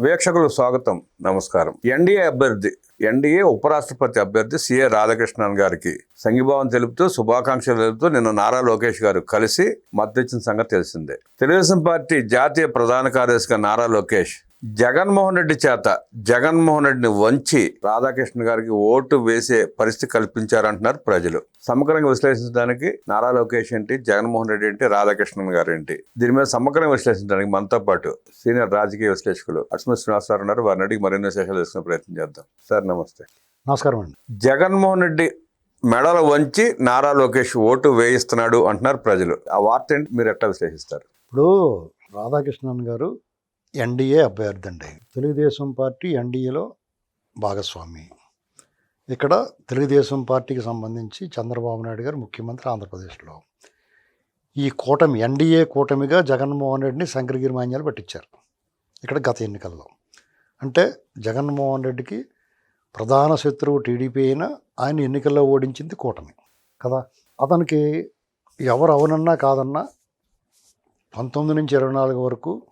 వీక్షకులు స్వాగతం నమస్కారం. ఎన్డీఏ అభ్యర్థి ఎన్డీఏ ఉపరాష్ట్రపతి అభ్యర్థి సిఏ రాధాకృష్ణన్ గారికి సంఘీభావం తెలుపుతూ శుభాకాంక్షలు తెలుపుతూ నిన్న నారా లోకేష్ గారు కలిసి మద్దతిచ్చిన సంగతి తెలిసిందే. తెలుగుదేశం పార్టీ జాతీయ ప్రధాన కార్యదర్శిగా నారా లోకేష్ జగన్మోహన్ రెడ్డి చేత జగన్మోహన్ రెడ్డిని వంచి రాధాకృష్ణ గారికి ఓటు వేసే పరిస్థితి కల్పించారంటున్నారు ప్రజలు. సమగ్రంగా విశ్లేషించడానికి నారా లోకేష్ ఏంటి జగన్మోహన్ రెడ్డి ఏంటి రాధాకృష్ణన్ గారు ఏంటి? దీని మీద సమగ్రంగా విశ్లేషించడానికి మనతో పాటు సీనియర్ రాజకీయ విశ్లేషకులు అశ్మత్ శ్రీనివాస్ గారు ఉన్నారు. వారిని అడిగి మరిన్ని విశేషాలు తెలుసుకునే ప్రయత్నం చేద్దాం. సార్ నమస్తే. నమస్కారం అండి. జగన్మోహన్ రెడ్డి మెడలు వంచి నారా లోకేష్ ఓటు వేయిస్తున్నాడు అంటున్నారు ప్రజలు. ఆ వార్త ఏంటి? మీరు ఎట్లా విశ్లేషిస్తారు? ఇప్పుడు రాధాకృష్ణన్ గారు ఎన్డీఏ అభ్యర్థి అండి తెలుగుదేశం పార్టీ ఎన్డీఏలో భాగస్వామి. ఇక్కడ తెలుగుదేశం పార్టీకి సంబంధించి చంద్రబాబు నాయుడు గారు ముఖ్యమంత్రి ఆంధ్రప్రదేశ్లో. ఈ కూటమి ఎన్డీఏ కూటమిగా జగన్మోహన్ రెడ్డిని శంకరగిరి మాన్యాలు పట్టించారు. ఇక్కడ గత ఎన్నికల్లో. అంటే జగన్మోహన్ రెడ్డికి ప్రధాన శత్రువు టీడీపీ అయినా ఆయన ఎన్నికల్లో ఓడించింది కూటమి. కదా? అతనికి ఎవరు అవునన్నా కాదన్నా పంతొమ్మిది నుంచి ఇరవై నాలుగు వరకు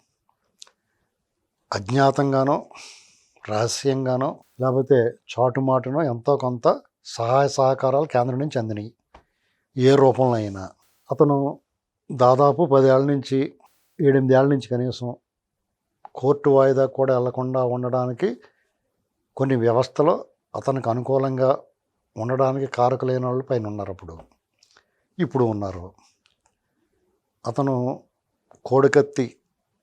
అజ్ఞాతంగానో రహస్యంగానో లేకపోతే చాటుమాటునో ఎంతో కొంత సహాయ సహకారాలు కేంద్రం నుంచి అందినాయి. ఏ రూపంలో అయినా అతను దాదాపు పదేళ్ళ నుంచి ఏళ్ళ నుంచి కనీసం కోర్టు వాయిదా కూడా వెళ్ళకుండా ఉండడానికి కొన్ని వ్యవస్థలో అతనికి అనుకూలంగా ఉండడానికి కారకులైన వాళ్ళు పైన ఉన్నారు అప్పుడు. ఇప్పుడు ఉన్నారు. అతను కోడికత్తి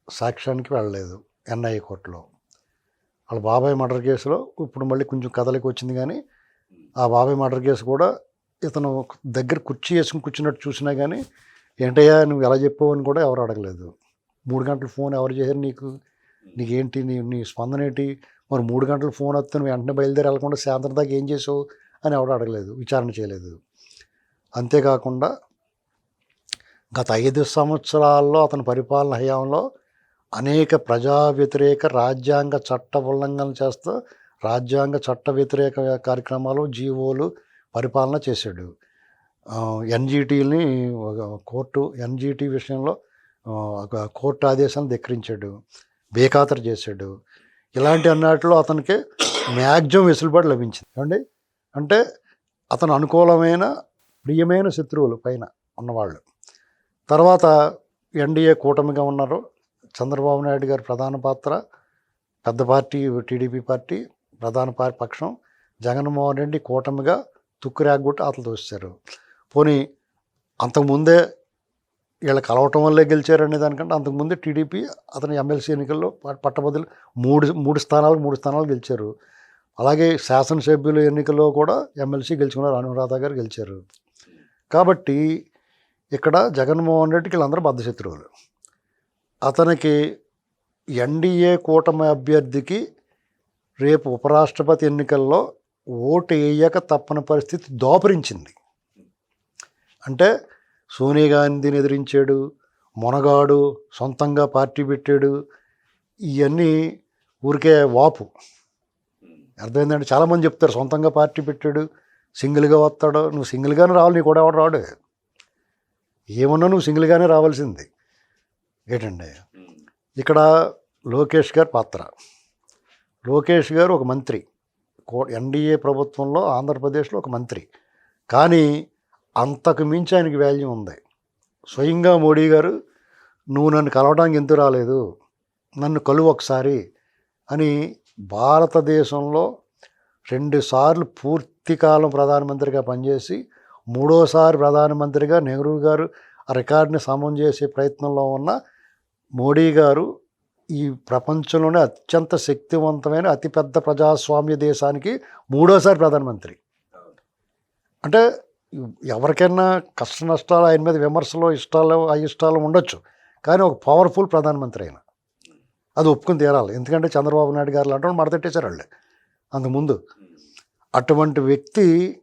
సాక్ష్యానికి వెళ్ళలేదు. ఎన్ఐఏ కోర్టులో. వాళ్ళ బాబాయ్ మర్డర్ కేసులో ఇప్పుడు మళ్ళీ కొంచెం కదలికి వచ్చింది కానీ ఆ బాబాయ్ మర్డర్ కేసు కూడా ఇతను దగ్గర కుర్చీ వేసుకుని కూర్చున్నట్టు చూసినా కానీ ఏంటయ్యా నువ్వు ఎలా చెప్పావు? అని కూడా ఎవరు అడగలేదు. మూడు గంటలు ఫోన్ ఎవరు చేశారు నీకు? నీకేంటి? నీ నీ స్పందన ఏంటి? మరి మూడు గంటలు ఫోన్ వస్తే నువ్వు వెంటనే బయలుదేరి వెళ్ళకుండా సాయంత్రం దాకా ఏం చేసావు? అని ఎవడు అడగలేదు విచారణ చేయలేదు. అంతేకాకుండా గత ఐదు సంవత్సరాల్లో అతని పరిపాలన హయాంలో అనేక ప్రజా వ్యతిరేక రాజ్యాంగ చట్ట ఉల్లంఘన చేస్తూ రాజ్యాంగ చట్ట వ్యతిరేక కార్యక్రమాలు జీవోలు పరిపాలన చేశాడు. ఎన్జిటీని కోర్టు ఎన్జిటి విషయంలో ఒక కోర్టు ఆదేశాలను ధిక్కరించాడు. బేఖాతరు చేశాడు. ఇలాంటి అన్నట్లో అతనికి మ్యాక్సిమం వెసులుబాటు లభించింది. ఏమండి? అంటే అతను అనుకూలమైన ప్రియమైన శత్రువులు పైన ఉన్నవాళ్ళు. తర్వాత ఎన్డీఏ కూటమిగా ఉన్నారు. చంద్రబాబు నాయుడు గారి ప్రధాన పాత్ర పెద్ద పార్టీ టీడీపీ పార్టీ ప్రధాన పార్టీ పక్షం జగన్మోహన్ రెడ్డి కూటమిగా తుక్కురాగొట్టి ఆతలు తోస్తారు పోనీ అంతకుముందే వీళ్ళు కలవటం వల్లే గెలిచారనే దానికంటే అంతకుముందే టీడీపీ అతని ఎమ్మెల్సీ ఎన్నికల్లో ప- మూడు మూడు స్థానాలు మూడు స్థానాలు గెలిచారు. అలాగే శాసనసభ్యుల ఎన్నికల్లో కూడా ఎమ్మెల్సీ గెలుచుకున్నారు అనురాధ గారు గెలిచారు. కాబట్టి ఇక్కడ జగన్మోహన్ రెడ్డికి వీళ్ళందరూ బద్ధశత్రువులు. అతనికి ఎన్డీఏ కూటమి అభ్యర్థికి రేపు ఉపరాష్ట్రపతి ఎన్నికల్లో ఓటు వేయక తప్పని పరిస్థితి దోపరించింది. అంటే సోనియా గాంధీని ఎదిరించాడు మొనగాడు సొంతంగా పార్టీ పెట్టాడు ఇవన్నీ ఊరికే వాపు. అర్థమైందంటే చాలామంది చెప్తారు సొంతంగా పార్టీ పెట్టాడు సింగిల్గా వస్తాడు నువ్వు సింగిల్గానే రావాలి నీ కూడా ఎవడు రాడు? ఏమన్నా నువ్వు సింగిల్గానే రావాల్సింది. ఏంటండి? ఇక్కడ లోకేష్ గారి పాత్ర. లోకేష్ గారు ఒక మంత్రి. కో ఎన్డీఏ ప్రభుత్వంలో ఆంధ్రప్రదేశ్లో ఒక మంత్రి. కానీ అంతకు మించి ఆయనకి వాల్యూ ఉంది. స్వయంగా మోడీ గారు నువ్వు నన్ను కలవడానికి ఎందుకు రాలేదు? నన్ను కలువు ఒకసారి అని భారతదేశంలో రెండుసార్లు పూర్తి కాలం ప్రధానమంత్రిగా పనిచేసి మూడోసారి ప్రధానమంత్రిగా నెహ్రూ గారు ఆ రికార్డుని సమం చేసే ప్రయత్నంలో ఉన్న మోడీ గారు ఈ ప్రపంచంలోనే అత్యంత శక్తివంతమైన అతిపెద్ద ప్రజాస్వామ్య దేశానికి మూడోసారి ప్రధానమంత్రి. అంటే ఎవరికైనా కష్ట నష్టాలు ఆయన మీద విమర్శలు ఇష్టాలు అయిష్టాలు ఉండొచ్చు. కానీ ఒక పవర్ఫుల్ ప్రధానమంత్రి అయిన అది ఒప్పుకుని తీరాలి. ఎందుకంటే చంద్రబాబు నాయుడు గారు లాంటి వాళ్ళు మడతెట్టేశారు వాళ్ళు. అంతకుముందు అటువంటి వ్యక్తి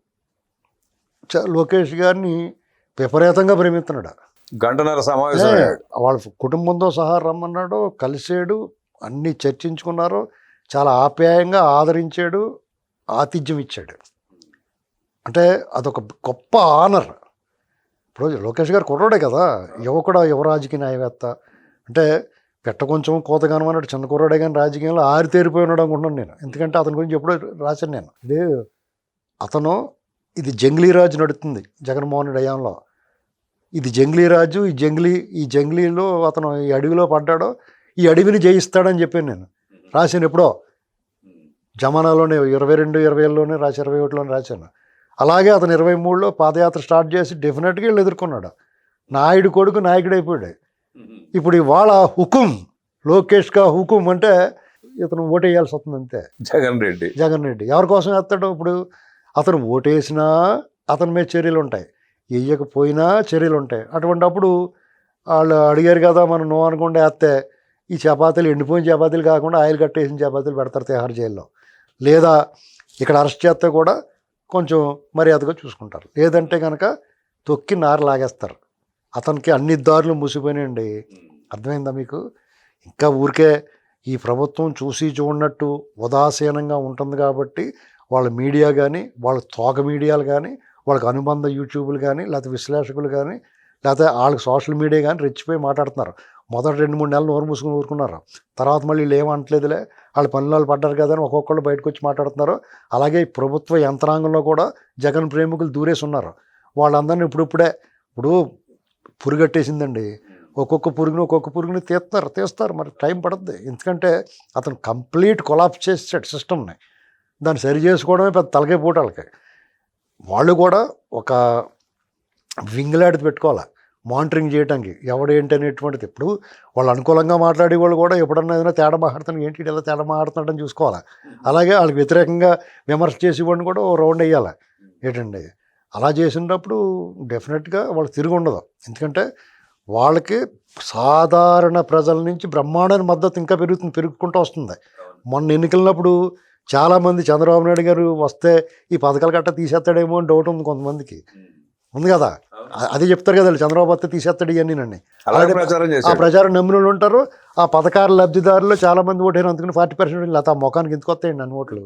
చ- లోకేష్ గారిని విపరీతంగా ప్రేమిస్తున్నాడు గంటన్నర సమావేశం. వాళ్ళ కుటుంబంతో సహా రమ్మన్నాడు కలిసాడు అన్నీ చర్చించుకున్నారు చాలా ఆప్యాయంగా ఆదరించాడు ఆతిథ్యం ఇచ్చాడు. అంటే అదొక గొప్ప ఆనర్ ఇప్పుడు లోకేష్ గారు కుర్రోడే కదా యువకుడు యువ రాజకీయ న్యాయవేత్త. అంటే పెట్ట కొంచెం కోత కనమన్నాడు చిన్న కుర్రాడే కానీ రాజకీయంలో ఆరితేరిపోయి ఉన్నాడు అనుకుంటున్నాను నేను. ఎందుకంటే అతని గురించి ఎప్పుడో రాశాను నేను. ఇది అతను ఇది జంగ్లీ రాజు నడుస్తుంది జగన్మోహన్ రెడ్డి హయాంలో. ఇది జంగ్లీ రాజు ఈ జంగ్లీ ఈ జంగ్లీలో అతను ఈ అడవిలో పడ్డాడో ఈ అడవిని జయిస్తాడని చెప్పాను నేను. రాశాను ఎప్పుడో. జమానాలోనే ఇరవై రెండు ఇరవై ఏళ్ళలోనే రాసి ఇరవై ఒకటిలోనే రాశాను. అలాగే అతను ఇరవై మూడులో పాదయాత్ర స్టార్ట్ చేసి డెఫినెట్గా వీళ్ళు ఎదుర్కొన్నాడు. నాయుడు కొడుకు నాయకుడైపోయాడు ఇప్పుడు ఇవాళ హుకుం లోకేష్ కా హుకుం అంటే ఇతను ఓటేయాల్సి వస్తుంది అంతే. జగన్ రెడ్డి. జగన్ రెడ్డి. ఎవరి కోసం వేస్తాడు ఇప్పుడు అతను ఓటేసినా అతని మీద చర్యలు ఉంటాయి. వేయకపోయినా చర్యలు ఉంటాయి అటువంటి అప్పుడు వాళ్ళు అడిగారు కదా మనం నో అనుకుంటే వేస్తే ఈ చపాతీలు ఎండిపోయిన చపాతీలు కాకుండా ఆయిల్ కట్టేసిన చపాతీలు పెడతారు తయారు జైల్లో. లేదా ఇక్కడ అరెస్ట్ చేస్తే కూడా కొంచెం మర్యాదగా చూసుకుంటారు. లేదంటే కనుక తొక్కి నార లాగేస్తారు. అతనికి అన్ని దారులు మూసిపోయినాయండి. అర్థమైందా మీకు? ఇంకా ఊరికే ఈ ప్రభుత్వం చూసి చూడనట్టు ఉదాసీనంగా ఉంటుంది కాబట్టి వాళ్ళ మీడియా కానీ వాళ్ళ తోక మీడియాలు కానీ వాళ్ళకి అనుబంధ యూట్యూబ్లు కానీ లేకపోతే విశ్లేషకులు కానీ లేకపోతే వాళ్ళకి సోషల్ మీడియా కానీ రెచ్చిపోయి మాట్లాడుతున్నారు. మొదట రెండు మూడు నెలలు నోరు మూసుకుని ఊరుకున్నారు. తర్వాత మళ్ళీ వీళ్ళు ఏమంటలేదులే వాళ్ళ పనులు వాళ్ళు పడ్డారు కదా అని ఒక్కొక్కళ్ళు బయటకు వచ్చి మాట్లాడుతున్నారు. అలాగే ఈ ప్రభుత్వ యంత్రాంగంలో కూడా జగన్ ప్రేమికులు దూరేసి ఉన్నారు. వాళ్ళందరినీ ఇప్పుడిప్పుడే ఇప్పుడు పురుగట్టేసిందండి. ఒక్కొక్క పురుగుని ఒక్కొక్క పురుగుని తీస్తారు తీస్తారు. మరి టైం పడుతుంది ఎందుకంటే అతను కంప్లీట్ కొలాప్స్ చేసాడు సిస్టమ్ని. దాన్ని సరి చేసుకోవడమే పెద్ద తలకే పూటాలకి వాళ్ళు కూడా ఒక వింగ్లాడి పెట్టుకోవాలి? మానిటరింగ్ చేయడానికి ఎవడేంటి అనేటువంటిది. ఇప్పుడు వాళ్ళు అనుకూలంగా మాట్లాడే వాళ్ళు కూడా ఎప్పుడన్నా ఏదైనా తేడా మాట్లాడుతాను ఏంటి ఇలా తేడా మాట్లాడుతున్నాడని చూసుకోవాలి? అలాగే వాళ్ళకి వ్యతిరేకంగా విమర్శ చేసి వాడిని కూడా ఓ రౌండ్ వేయాలి? ఏంటండి? అలా చేసినప్పుడు డెఫినెట్గా వాళ్ళు తిరిగి ఉండదు. ఎందుకంటే వాళ్ళకి సాధారణ ప్రజల నుంచి బ్రహ్మాండమైన మద్దతు ఇంకా పెరుగుతుంది పెరుగుకుంటూ వస్తుంది. మొన్న ఎన్నికలప్పుడు చాలామంది చంద్రబాబు నాయుడు గారు వస్తే ఈ పథకాలు గట్ట తీసేస్తాడేమో అని డౌట్ ఉంది కొంతమందికి. ఉంది కదా? అదే చెప్తారు కదా చంద్రబాబు వస్తే తీసేస్తాడు ఇవన్నీ నన్ను. అలాగే ఆ ప్రచారం నమ్మిన ఉంటారు ఆ పథకాల లబ్ధిదారులు చాలా మంది ఓటారు అందుకని ఫార్టీ పర్సెంట్ లేకపోతే ఆ ముఖానికి ఎందుకు వస్తాయండి నన్ను ఓట్లు?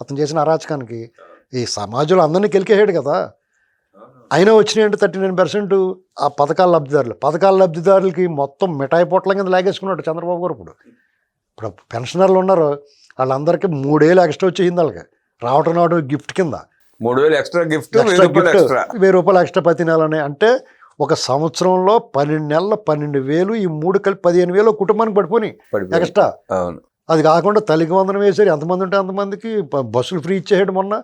అతను చేసిన అరాచకానికి. ఈ సమాజంలో అందరినీ కెలికేసాడు కదా? అయినా వచ్చినాయంటే థర్టీ నైన్ పర్సెంట్ ఆ పథకాల లబ్ధిదారులు. పథకాల లబ్ధిదారులకి మొత్తం మిఠాయి పొట్ల కింద లాగేసుకున్నాడు చంద్రబాబు గారు ఇప్పుడు. ఇప్పుడు పెన్షనర్లు ఉన్నారు వాళ్ళందరికీ మూడేళ్ళు ఎక్స్ట్రా వచ్చేసింది వాళ్ళకి. రావటం రావడం గిఫ్ట్ కింద. మూడు వేలు ఎక్స్ట్రా గిఫ్ట్ వెయ్యి రూపాయలు గిఫ్ట్ ఎక్స్ట్రా. వెయ్యి రూపాయలు ఎక్స్ట్రా ప్రతి నెలనే అంటే ఒక సంవత్సరంలో పన్నెండు నెలల పన్నెండు వేలు ఈ మూడు కలిపి పదిహేను వేలు కుటుంబానికి పడిపోయి. ఎక్స్ట్రా. అవును. అది కాకుండా తల్లికి వందనం వేసారు ఎంతమంది ఉంటే అంతమందికి బస్సులు ఫ్రీ ఇచ్చేసాడు మొన్న.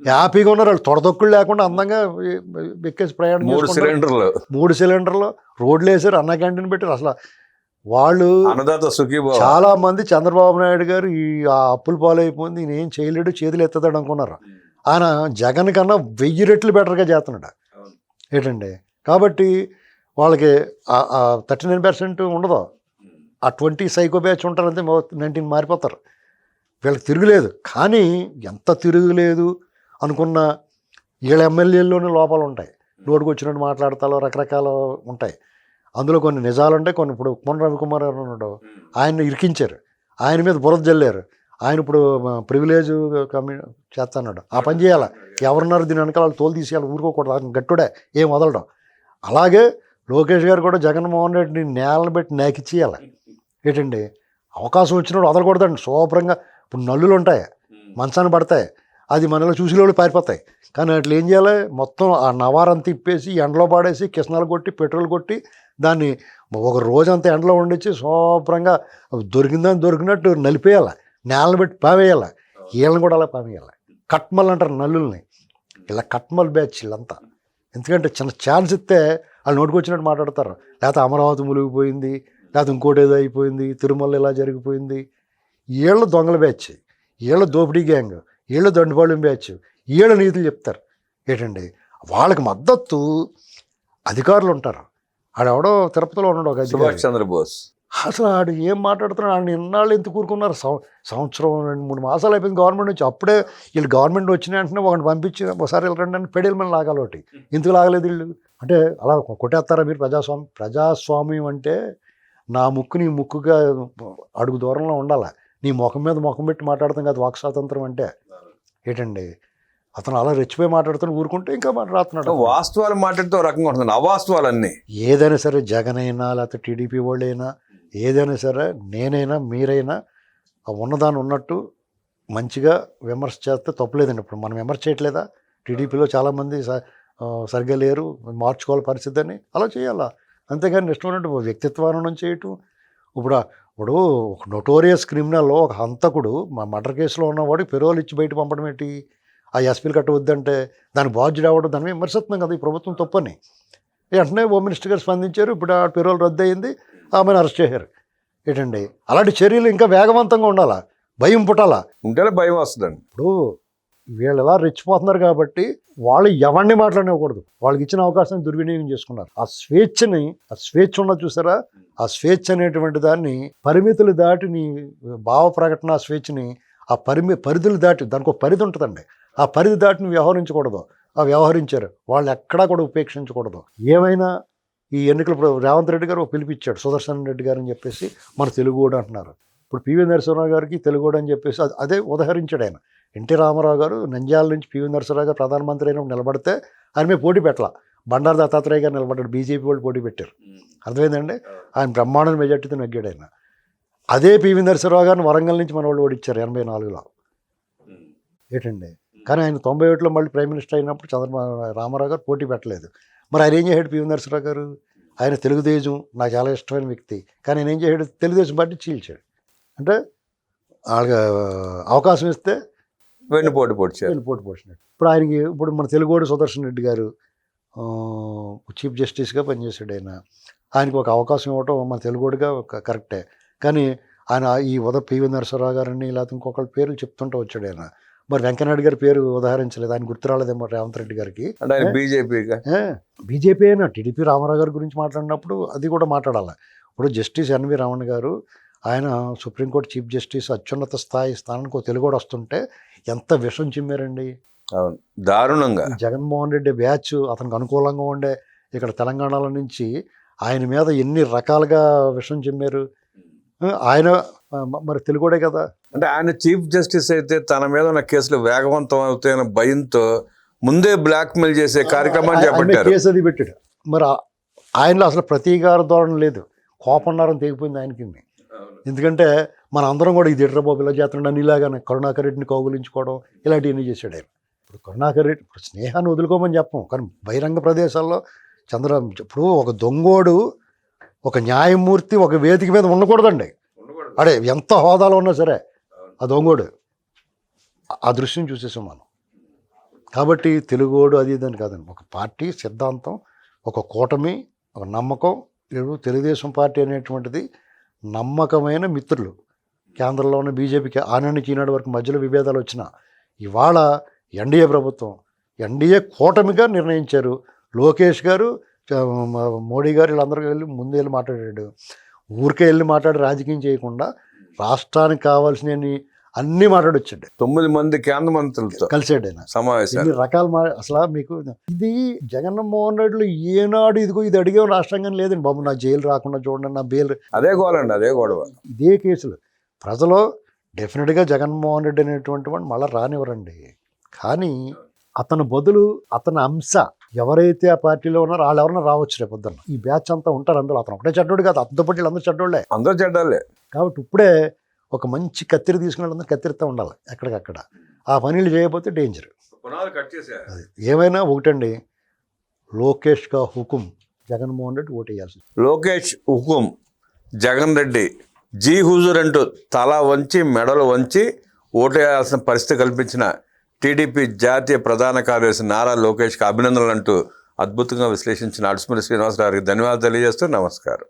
హ్యాపీగా ఉన్నారు వాళ్ళు. తొడదొక్కులు లేకుండా అందంగా ఎక్కేసి ప్రయాణం మూడు. సిలిండర్లు. మూడు సిలిండర్లు. రోడ్లు వేసారు అన్న క్యాంటీన్ పెట్టారు. అసలు వాళ్ళు అన్నదాత సుఖీభావ చాలా మంది చంద్రబాబు నాయుడు గారు ఈ ఆ అప్పుల పాలైపోయింది ఏం చేయలేడు చేతులు ఎత్తదాడు అనుకున్నారు? ఆయన జగన్ కన్నా వెయ్యి రెట్లు బెటర్గా చేస్తున్నాడు. ఏంటండి? కాబట్టి వాళ్ళకి థర్టీ నైన్ పర్సెంట్ ఉండదు. ఆ ట్వంటీ సైకో బ్యాచ్ ఉంటారంటే నైన్టీన్ మారిపోతారు. వీళ్ళకి తిరుగులేదు. కానీ ఎంత తిరుగులేదు అనుకున్న వీళ్ళ ఎమ్మెల్యేల్లోనే లోపాలు ఉంటాయి నోటికి వచ్చినట్టు మాట్లాడతాలో రకరకాల ఉంటాయి. అందులో కొన్ని నిజాలు ఉంటాయి కొన్ని ఇప్పుడు మొన్న రవికుమార్ గారు ఉన్నాడు. ఆయన ఇరికించారు. ఆయన మీద బురద జల్లారు. ఆయన ఇప్పుడు ప్రివిలేజ్ కమ్యూ చేస్తున్నాడు ఆ పని చేయాలి. ఎవరున్నారు దీని వెనకాల వాళ్ళు తోలు తీసేయాలి ఊరుకోకూడదు. ఆయన గట్టుడే ఏం వదలడం. అలాగే లోకేష్ గారు కూడా జగన్మోహన్ రెడ్డిని నేలను పెట్టి నాకిచ్చేయాలి. ఏంటండి? అవకాశం వచ్చినప్పుడు వదలకూడదండి. శుభ్రంగా ఇప్పుడు నల్లులు ఉంటాయి మంచాన్ని పడతాయి. అది మనలో చూసిలోళ్ళు పారిపోతాయి. కానీ అట్లా ఏం చేయాలి? మొత్తం ఆ నవారం తిప్పేసి ఎండలో పాడేసి కిసనాలు కొట్టి పెట్రోల్ కొట్టి దాన్ని ఒక రోజంతా ఎండలో వండించి శుభ్రంగా దొరికిందని దొరికినట్టు నలిపేయాలి నేలను పెట్టి పావేయాలి వీళ్ళని కూడా అలా పావేయాలి. కట్మల్ అంటారు నల్లుల్ని ఇలా కట్మల్ బ్యాచ్ వీళ్ళంతా. ఎందుకంటే చిన్న ఛాన్స్ ఇస్తే వాళ్ళు నోటికి వచ్చినట్టు మాట్లాడతారు. లేకపోతే అమరావతి మునిగిపోయింది లేకపోతే ఇంకోటి ఏదో అయిపోయింది తిరుమల ఇలా జరిగిపోయింది. వీళ్ళ దొంగల బ్యాచ్ వీళ్ళ దోపిడీ గ్యాంగ్ వీళ్ళ దండుపాళెం బ్యాచ్ వీళ్ళ నీతులు చెప్తారు. ఏంటండి? వాళ్ళకి మద్దతు అధికారులు ఉంటారు. ఆడెవడో తిరుపతిలో ఉన్నాడు ఒక సుభాష్ చంద్రబోస్. అసలు ఆడు ఏం మాట్లాడుతున్నాడు? ఆడిని ఇన్నాళ్ళు ఎందుకు కూరుకున్నారు సంవత్సరం రెండు మూడు మాసాలు అయిపోయింది గవర్నమెంట్ నుంచి. అప్పుడే వీళ్ళు గవర్నమెంట్ వచ్చిన వెంటనే ఒకటి పంపించి ఒకసారి వీళ్ళు రండి అని పెడేల మీద లాగాలి ఒకటి. ఎందుకు లాగలేదు వీళ్ళు? అంటే అలా కొట్టేస్తారా మీరు ప్రజాస్వామ్యం? ప్రజాస్వామ్యం అంటే నా ముక్కు నీ ముక్కుగా అడుగు దూరంలో ఉండాలి? నీ ముఖం మీద ముఖం పెట్టి మాట్లాడతాం కదా వాక్ స్వాతంత్రం అంటే. ఏంటండి? అతను అలా రెచ్చిపోయి మాట్లాడుతూ ఊరుకుంటే ఇంకా మాట్లాడుతున్నాడు వాస్తవాలు మాట్లాడితే రకంగా ఉంటుంది. అవాస్తవాలన్నీ. ఏదైనా సరే జగన్ అయినా లేకపోతే టీడీపీ వాళ్ళైనా ఏదైనా సరే నేనైనా మీరైనా ఆ ఉన్నదాన్ని ఉన్నట్టు మంచిగా విమర్శ చేస్తే తప్పులేదండి. ఇప్పుడు మనం విమర్శ చేయట్లేదా? టీడీపీలో చాలామంది సరిగ్గా లేరు మార్చుకోవాలి పరిస్థితి అని అలా చేయాలా? అంతేగాని ఇష్టం ఉన్నట్టు వ్యక్తిత్వాన్ని చేయటం. ఇప్పుడు ఇప్పుడు ఒక నొటోరియస్ క్రిమినల్లో ఒక హంతకుడు మా మర్డర్ కేసులో ఉన్నవాడు పెరోల్ ఇచ్చి బయట పంపడం ఏంటి? ఆ ఎస్పీలు కట్టవద్దంటే దానికి బాధ్యుడు అవ్వడం దాని మీద విమర్శిస్తున్నాం కదా ఈ ప్రభుత్వం తప్పని. వెంటనే హోమ్ మినిస్టర్ గారు స్పందించారు ఇప్పుడు ఆ పెరోల్ రద్దు అయింది ఆమెను అరెస్ట్ చేశారు. ఏంటండి? అలాంటి చర్యలు ఇంకా వేగవంతంగా ఉండాలా? భయం పుట్టాలా? ఉంటేనే భయం వస్తుందండి. ఇప్పుడు వీళ్ళు ఎలా రెచ్చిపోతున్నారు కాబట్టి వాళ్ళు ఎవరిని మాట్లాడనివ్వకూడదు. వాళ్ళకి ఇచ్చిన అవకాశాన్ని దుర్వినియోగం చేసుకున్నారు. ఆ స్వేచ్ఛని ఆ స్వేచ్ఛ ఉన్నది చూసారా? ఆ స్వేచ్ఛ అనేటువంటి దాన్ని పరిమితులు దాటి నీ భావ ప్రకటన స్వేచ్ఛని ఆ పరిమి పరిధులు దాటి దానికి ఒక పరిధి ఉంటుందండి. ఆ పరిధి దాటి నువ్వు వ్యవహరించకూడదు. ఆ వ్యవహరించారు. వాళ్ళు ఎక్కడా కూడా ఉపేక్షించకూడదు. ఏమైనా ఈ ఎన్నికలు రేవంత్ రెడ్డి గారు ఒక పిలిపిచ్చాడు. సుదర్శన్ రెడ్డి గారు అని చెప్పేసి మన తెలుగుడు అంటున్నారు. ఇప్పుడు పివి నరసింహరావు గారికి తెలుగుడు అని చెప్పేసి అది- అదే ఉదహరించాడు ఆయన. ఎన్టీ రామారావు గారు నంద్యాల నుంచి పివి నరసింహరావు గారు ప్రధానమంత్రి అయినప్పుడు నిలబడితే ఆయన మీద పోటీ పెట్టాల. బండారు దత్తాత్రేయ గారు నిలబడ్డాడు. బీజేపీ వాళ్ళు పోటీ పెట్టారు. అర్థమైందండి? ఆయన బ్రహ్మాండ మెజార్టీతో నెగ్గాడు ఆయన. అదే పివి నరసింహరావు గారిని వరంగల్ నుంచి మన వాళ్ళు ఓడిచ్చారు ఎనభై నాలుగులో. ఏంటండి? కానీ ఆయన తొంభై ఒకటిలో మళ్ళీ ప్రైమ్ మినిస్టర్ అయినప్పుడు చంద్రబాబు రామారావు గారు పోటీ పెట్టలేదు. మరి ఆయన ఏం చేశాడు పివి నరసింహరావు గారు? ఆయన తెలుగుదేశం నాకు చాలా ఇష్టమైన వ్యక్తి. కానీ ఆయన ఏం చేశాడు? తెలుగుదేశం పార్టీ చీల్చాడు. అంటే వాళ్ళకి అవకాశం ఇస్తే వెన్ను పోటీ పొడిచారు. వీళ్ళు పోటీ పోసినట్టు ఇప్పుడు ఆయనకి ఇప్పుడు మన తెలుగోడు సుదర్శన్ రెడ్డి గారు చీఫ్ జస్టిస్గా పనిచేశాడు ఆయన. ఆయనకు ఒక అవకాశం ఇవ్వటం మన తెలుగోడుగా ఒక కరెక్టే. కానీ ఆయన ఈ ఉద పివి నరసరావు గారని లేకపోతే ఇంకొకళ్ళ పేర్లు చెప్తుంటూ వచ్చాడు ఆయన. మరి వెంకయ్యనాయుడు గారి పేరు ఉదాహరించలేదు. ఆయన గుర్తు రాలేదేమో రేవంత్ రెడ్డి గారికి. బీజేపీగా? బీజేపీ అయినా టీడీపీ రామారావు గారి గురించి మాట్లాడినప్పుడు అది కూడా మాట్లాడాలి. ఇప్పుడు జస్టిస్ ఎన్వి రమణ గారు ఆయన సుప్రీంకోర్టు చీఫ్ జస్టిస్ అత్యున్నత స్థాయి స్థానానికి తెలుగుడు వస్తుంటే ఎంత విషం చిమ్మారండి. అవును. దారుణంగా. జగన్మోహన్ రెడ్డి బ్యాచ్ అతనికి అనుకూలంగా ఉండే ఇక్కడ తెలంగాణలో నుంచి ఆయన మీద ఎన్ని రకాలుగా విషం చిమ్మారు? ఆయన మరి తెలుగుడే కదా. అంటే ఆయన చీఫ్ జస్టిస్ అయితే తన మీద ఉన్న కేసులు వేగవంతం అవుతాయన్న భయంతో ముందే బ్లాక్ మెయిల్ చేసే కార్యక్రమాన్ని చేపట్టారు కేసు అది పెట్టాడు? మరి ఆయనలో అసలు ప్రతీకార ధోరణి లేదు. కోపన్నారం తెగిపోయింది ఆయనకి. ఎందుకంటే మన అందరం కూడా ఇది బాబు ఇలా చేస్తున్నాడు ఇలాగానే కరుణాకర్ రెడ్డిని కౌగులించుకోవడం ఇలాంటివన్నీ చేశాడు ఆయన. ఇప్పుడు కరుణాకర్ రెడ్డి ఇప్పుడు స్నేహాన్ని వదులుకోమని చెప్పం. కానీ బహిరంగ ప్రదేశాల్లో చంద్ర ఇప్పుడు ఒక దొంగోడు ఒక న్యాయమూర్తి ఒక వేదిక మీద ఉండకూడదండి. అడే ఎంత హోదాలో ఉన్నా సరే ఆ దొంగోడు ఆ- దృశ్యం చూసేసాం మనం. కాబట్టి తెలుగోడు అది ఇదని కాదండి. ఒక పార్టీ సిద్ధాంతం ఒక కూటమి ఒక నమ్మకం లేదు తెలుగుదేశం పార్టీ అనేటువంటిది నమ్మకమైన మిత్రులు. కేంద్రంలో ఉన్న బీజేపీకి ఆనాడు నుంచి ఈనాడు వరకు మధ్యలో విభేదాలు వచ్చిన ఇవాళ ఎన్డీఏ ప్రభుత్వం ఎన్డీఏ కూటమిగా నిర్ణయించారు. లోకేష్ గారు మోడీ గారు వీళ్ళందరూ వెళ్ళి ముందు వెళ్ళి మాట్లాడాడు. ఊరికే వెళ్ళి మాట్లాడి రాజకీయం చేయకుండా రాష్ట్రానికి కావాల్సినవి అన్నీ మాట్లాడొచ్చాడు. తొమ్మిది మంది కేంద్ర మంత్రులతో కలిసాడు ఆయన సమావేశాలు. ఇన్ని రకాల మా అసలు మీకు ఇది జగన్మోహన్ రెడ్డిలో ఏనాడు ఇదిగో ఇది అడిగే రాష్ట్రంగా లేదండి బాబు. నా జైలు రాకుండా చూడండి నా బెయిల్ అదే గోలండి అదే గొడవ. ఇదే కేసులు. ప్రజలు డెఫినెట్గా జగన్మోహన్ రెడ్డి అనేటువంటి వాడు మళ్ళీ రానివ్వరండి. కానీ అతని బదులు అతని అంశ ఎవరైతే ఆ పార్టీలో ఉన్నారో వాళ్ళు ఎవరైనా రావచ్చు రేపు పొద్దున్న. ఈ బ్యాచ్ అంతా ఉంటారు అందులో. అతను ఒకటే చెడ్డోడు కాదు. అతనితో పాటు వీళ్ళందరూ చెడ్డోళ్ళే. అందరూ చెడ్డాలే కాబట్టి ఇప్పుడే ఒక మంచి కత్తిరి తీసుకునే వాళ్ళందరూ కత్తిరిస్తూ ఉండాలి ఎక్కడికక్కడ. ఆ పనులు చేయకపోతే డేంజర్ అది. ఏమైనా ఒకటండి. లోకేష్ కా హుకుం. జగన్మోహన్ రెడ్డి ఓటేయాల్సింది. లోకేష్ హుకుం. జగన్ రెడ్డి. జీ హుజూర్ అంటూ తల వంచి మెడలు వంచి ఓటేయాల్సిన పరిస్థితి కల్పించిన టీడీపీ జాతీయ ప్రధాన కార్యదర్శి నారా లోకేష్కి అభినందనలు అంటూ అద్భుతంగా విశ్లేషించిన అడుసుమరి శ్రీనివాసరావు గారికి ధన్యవాదాలు తెలియజేస్తూ నమస్కారం.